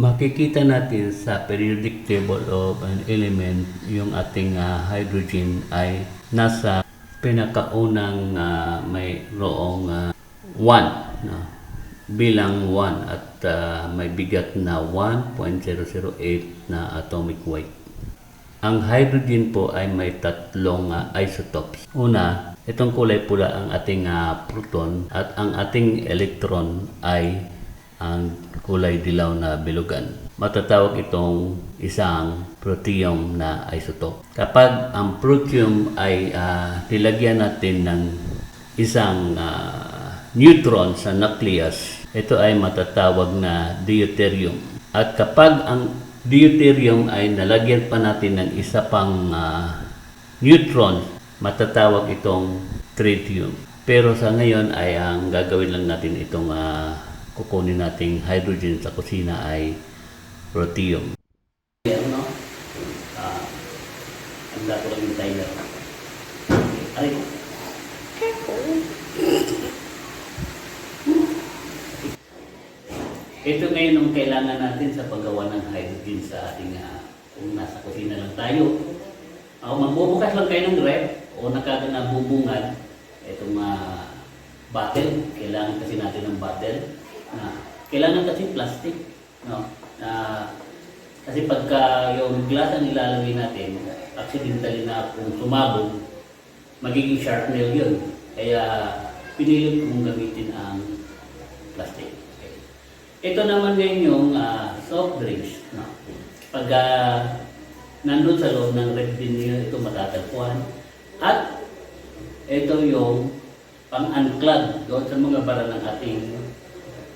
makikita natin sa periodic table of an element yung ating ah, hydrogen ay nasa pinakaunang ah, mayroong 1 no? bilang 1 at ah, may bigat na 1.008 na atomic weight. Ang hydrogen po ay may tatlong ah, isotopes. Una, itong kulay pula ang ating ah, proton at ang ating electron ay ang kulay dilaw na bilugan. Matatawag itong isang protium na isotope. Kapag ang protium ay ah, nilagyan natin ng isang ah, neutron sa nucleus, ito ay matatawag na deuterium. At kapag ang deuterium ay nalagyan pa natin ng isa pang ah, neutron, matatawag itong tritium. Pero sa ngayon ay ang gagawin lang natin itong ah, kukunin nating hydrogen sa kusina ay protium. Ano? Ah, ang dato lang yung timer. Ay, ito ngayon ang kailangan natin sa paggawa ng hydrogen sa ating ah, kung nasa kusina lang tayo. Uh, magbubukas lang kayo ng ref o nakaga na bubungad itong ah, bottle. Kailangan kasi natin ng bottle. Na, kailangan kasi plastic. No? Na, kasi pagka yung glass ang ilalagay natin, accidentally na kung sumabog, magiging sharpnel yun. Kaya pinili kong gamitin ang plastic. Okay. Ito naman ngayon yung ah, soft drinks. No? Pag ah, nandun sa loob ng red bin niyo, ito matatagpuan. At ito yung pang-unclog doon sa mga bara ng ating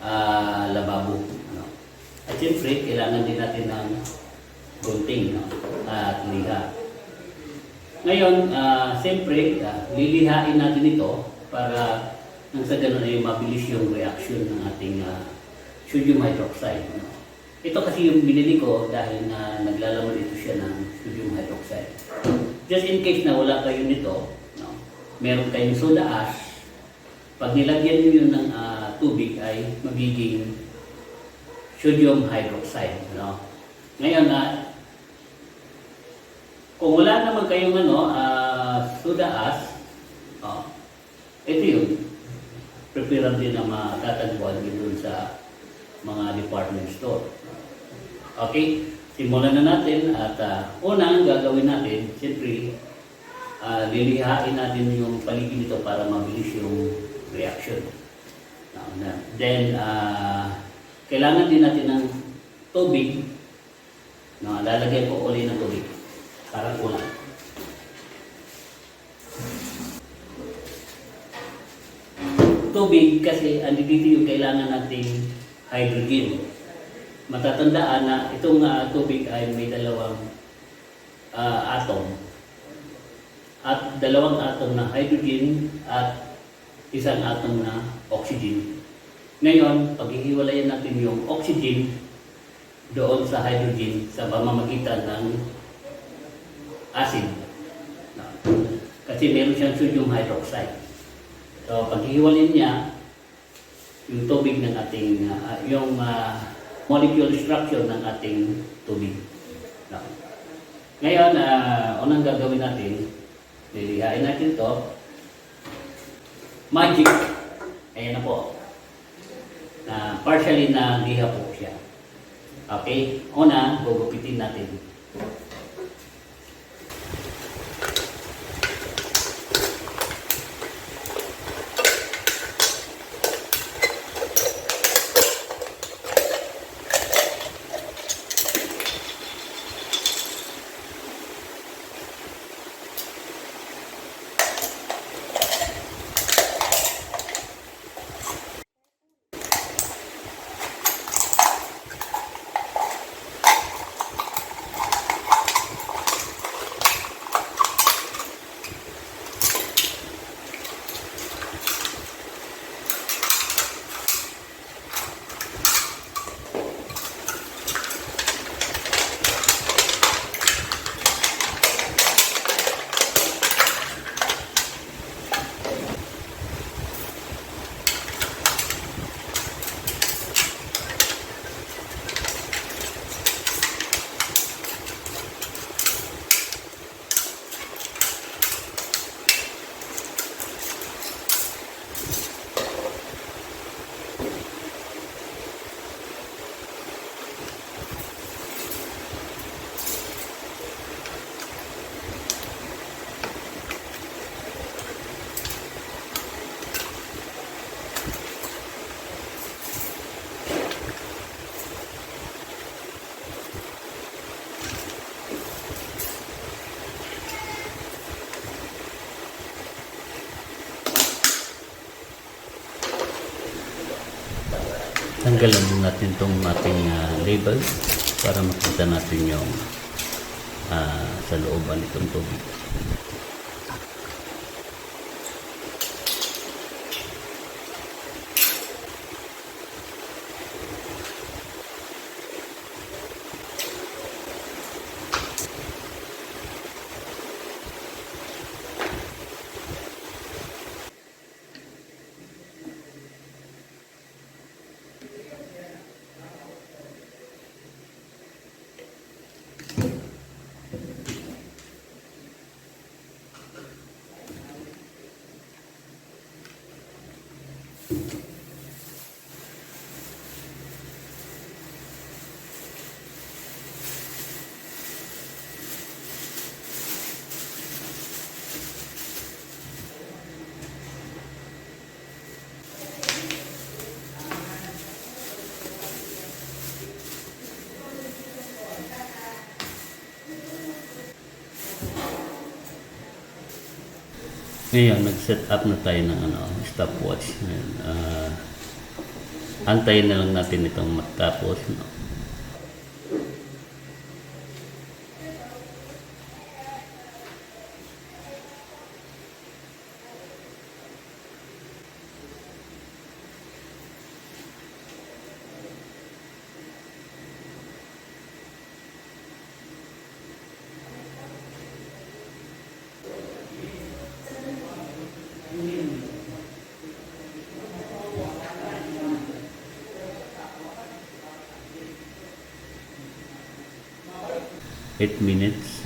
ah, lababo. Ano? At siyempre, kailangan din natin ng gunting no? at liha. Ngayon, ah, siyempre, ah, lilihain natin ito para nang sa ganun ay mabilis yung reaction ng ating ah, sodium hydroxide. No? Ito kasi yung binili ko dahil na naglalaman ito siya ng sodium hydroxide. Just in case na wala kayo nito, no? meron kayong soda ash, pag nilagyan niyo yun ng ah, tubig ay magiging sodium hydroxide. No? Ngayon, na kung wala naman kayong ano, ah, soda ash, oh, ito yun. Din na matatagpuan din dun sa mga department store. Okay, simulan na natin at uh, una ang gagawin natin, siyempre, uh, lilihain natin yung paligid nito para mabilis yung reaction. Then, uh, kailangan din natin ng tubig. No, lalagyan ko uli ng tubig. Para kulang. Tubig kasi andi dito yung kailangan nating hydrogen. Matatandaan na itong ah, tubig ay may dalawang ah, atom. At dalawang atom na hydrogen at isang atom na oxygen. Ngayon, paghihiwalayan natin yung oxygen doon sa hydrogen sa pamamagitan ng acid. Kasi meron siyang sodium hydroxide. So, paghihiwalin niya, yung tubig ng ating, ah, yung ah, molecule structure ng ating tubig. Ngayon, uh, unang gagawin natin, lilihain natin to Magic. Ayan na po. Na partially na liha po siya. Okay? Una, gugupitin natin. Tanggalan din natin itong ating ah, label para makita natin yung ah, sa looban itong tubig. Ngayon, nag-set up na tayo ng ano, stopwatch. Ngayon, ah, antayin na lang natin itong matapos. No? Eight minutes.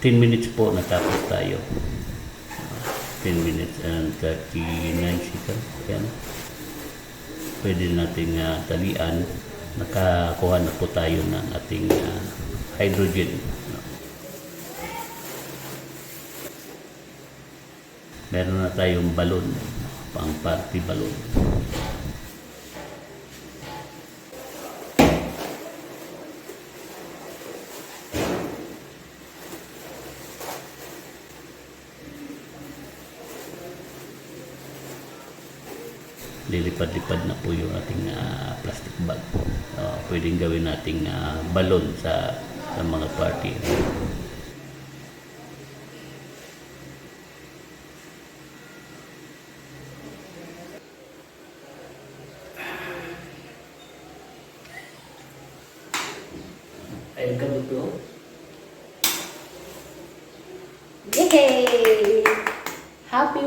Ten minutes po natapos tayo. 10 minutes and 39 seconds. Yan. Pwede nating uh, talian. Nakakuha na po tayo ng ating ah, hydrogen. Meron na tayong balon. Pang party balon. Lilipad-lipad na po yung ating ah, plastic bag. Uh, pwedeng gawin nating ah, balon sa, sa mga party.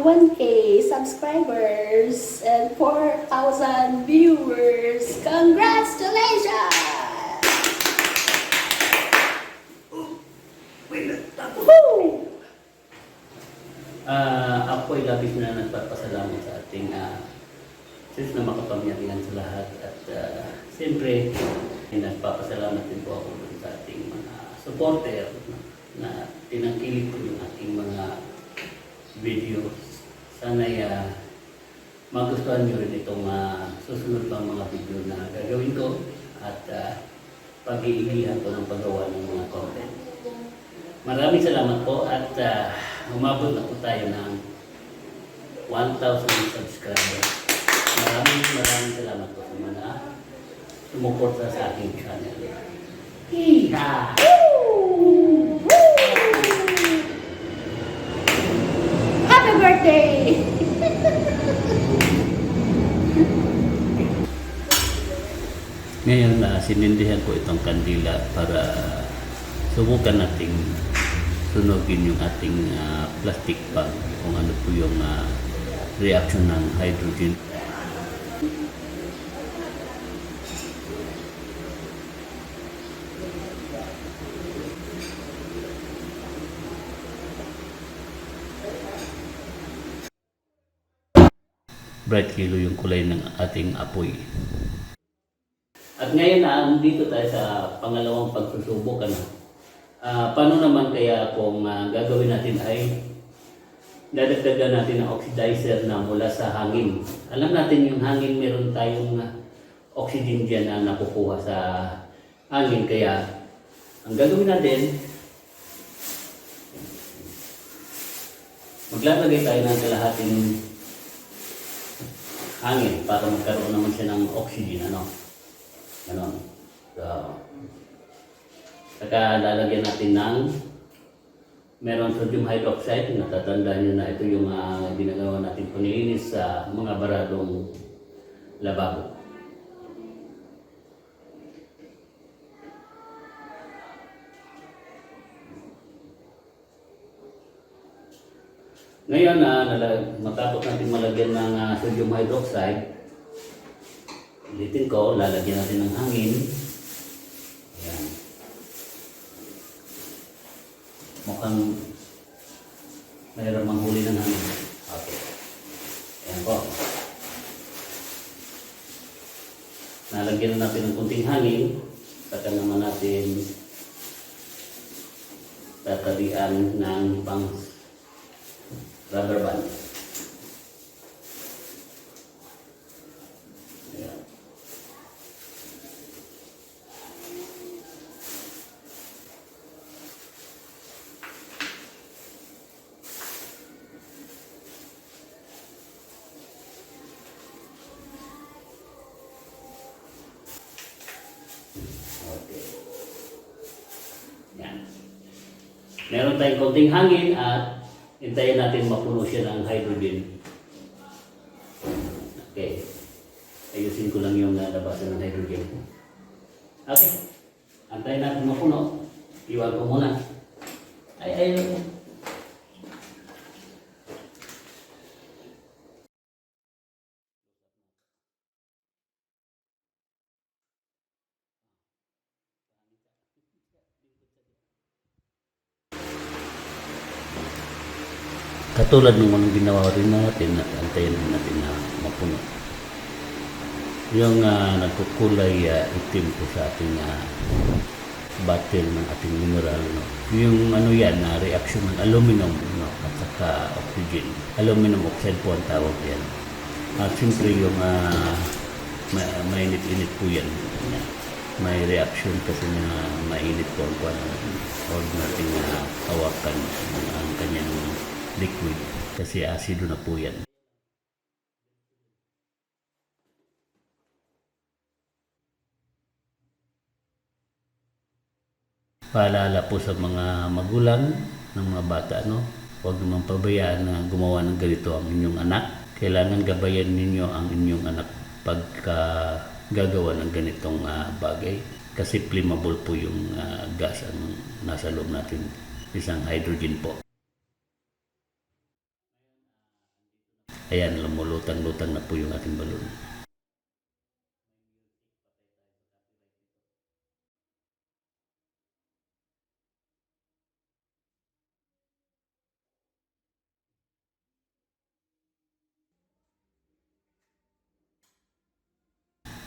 1K subscribers and 4,000 viewers. Congratulations! Woo! Ah, ako ay labis na nagpapasalamat sa ating uh, Diyos na makapangyarihan sa lahat. At ah, siyempre, ay nagpapasalamat din po ako sa ating mga supporter na, na tinangkilik ko yung ating mga videos. Sana'y ah, magustuhan nyo rin itong ah, susunod pang mga video na gagawin ko at uh, pag-iigihan ko ng paggawa ng mga content. Maraming salamat po at uh, umabot na po tayo ng 1,000 subscribers. Maraming maraming salamat po sa mga sumuporta sa aking channel. Hiha! Woo! Woo! Happy birthday! Ngayon na sinindihan ko itong kandila para subukan nating sunugin yung ating ah, plastic bag kung ano po yung ah, reaction ng hydrogen. Bright yellow yung kulay ng ating apoy. At ngayon na dito tayo sa pangalawang pagsusubok ano. Ah, paano naman kaya kung ah, gagawin natin ay dadagdagan natin ng oxidizer na mula sa hangin. Alam natin yung hangin, meron tayong ah, oxygen dyan na nakukuha sa hangin. Kaya ang gagawin natin, maglalagay tayo ng kalahating hangin para magkaroon naman siya ng oxygen. Ano? Ganon. So, saka lalagyan natin ng meron sodium hydroxide, natatandaan nyo na ito yung uh, ginagawa natin panilinis sa mga baradong lababo. Ngayon na matapos natin malagyan ng ah, sodium hydroxide, ulitin ko, lalagyan natin ng hangin. Ayan. Mukhang mayroon manghuli ng hangin. Okay. Ayan po. Nalagyan na natin ng kunting hangin. Saka naman natin tatabian ng pang rubber band. Ayan. Okay. Yan. Meron tayong konting hangin at hintayin natin mapuno siya ng hydrogen. Okay. Ayusin ko lang yung nalabasan ng hydrogen. Okay. Antayin natin mapuno. Iwan ko muna. Ay, ay, ay. Katulad ng mga ginawa rin natin, at antayin natin na mapuno. Yung uh, nagkukulay ah, itim po sa ating uh, bottle ng ating mineral. No? Yung ano yan, na reaction ng aluminum no? at saka oxygen. Aluminum oxide po ang tawag yan. At siyempre yung uh, ma- mainit-init po yan. May reaction kasi na mainit po ang kwan. Huwag natin uh, hawakan ang kanyang liquid kasi asido na po yan. Paalala po sa mga magulang ng mga bata, no? Huwag naman pabayaan na gumawa ng ganito ang inyong anak. Kailangan gabayan ninyo ang inyong anak pagka gagawa ng ganitong ah, bagay. Kasi flammable po yung ah, gas ang nasa loob natin. Isang hydrogen po. Ayan, lumulutang-lutang na po yung ating balon.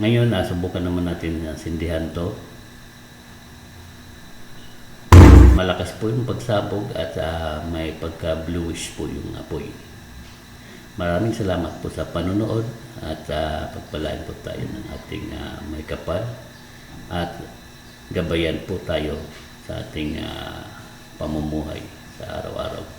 Ngayon, nasubukan naman natin na sindihan to. Malakas po yung pagsabog at ah, may pagka-bluish po yung apoy. Maraming salamat po sa panunood at uh, pagpalain po tayo ng ating ah, may kapal at gabayan po tayo sa ating ah, pamumuhay sa araw-araw.